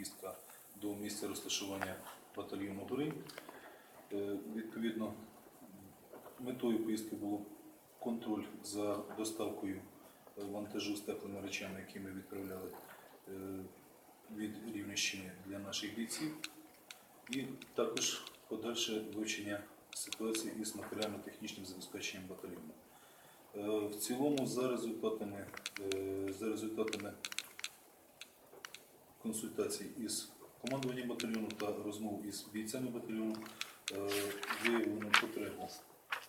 поїздка до місця розташування батальйону гори. Е, Відповідно, метою поїздки було контроль за доставкою е, вантажу з теплими речами, які ми відправляли е, від Рівненщини для наших бійців, і також подальше вивчення ситуації із матеріально-технічним забезпеченням батальйону. В цілому, за результатами, за результатами консультацій із командуванням батальйону та розмов із бійцями батальйону, е, виявлено потребу,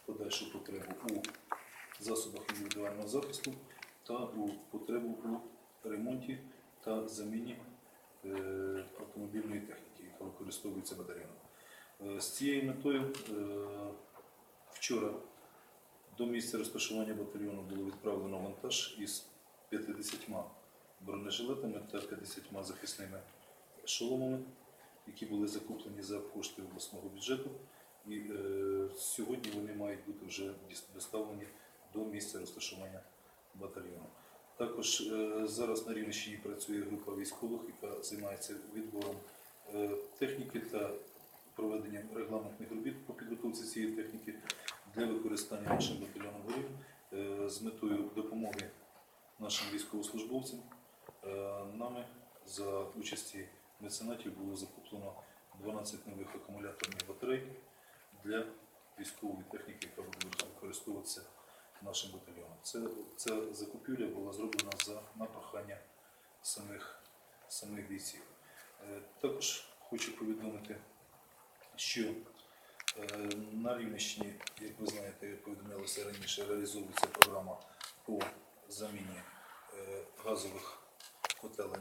подальшу потребу у засобах індивідуального захисту та у потребу у ремонті та заміні е, автомобільної техніки, яка використовується батальйоном. Е, З цією метою вчора до місця розташування батальйону було відправлено вантаж із 50 бронежилетами та 50 захисними шоломами, які були закуплені за кошти обласного бюджету. І е, сьогодні вони мають бути вже доставлені до місця розташування батальйону. Також е, зараз на Рівненщині працює група військових, яка займається відбором е, техніки та проведенням регламентних робіт по підготовці цієї техніки для використання нашим батальйоном горів е, з метою допомоги нашим військовослужбовцям. Е, Нами за участі меценатів було закуплено 12 нових акумуляторних батарей для військової техніки, яка буде використовуватися нашим батальйоном. Це, ця закупівля була зроблена за на прохання самих, самих бійців. Е, Також хочу повідомити, що е, на Рівненщині, як ви знаєте, як повідомлялося раніше, реалізовується програма по заміні газових котелень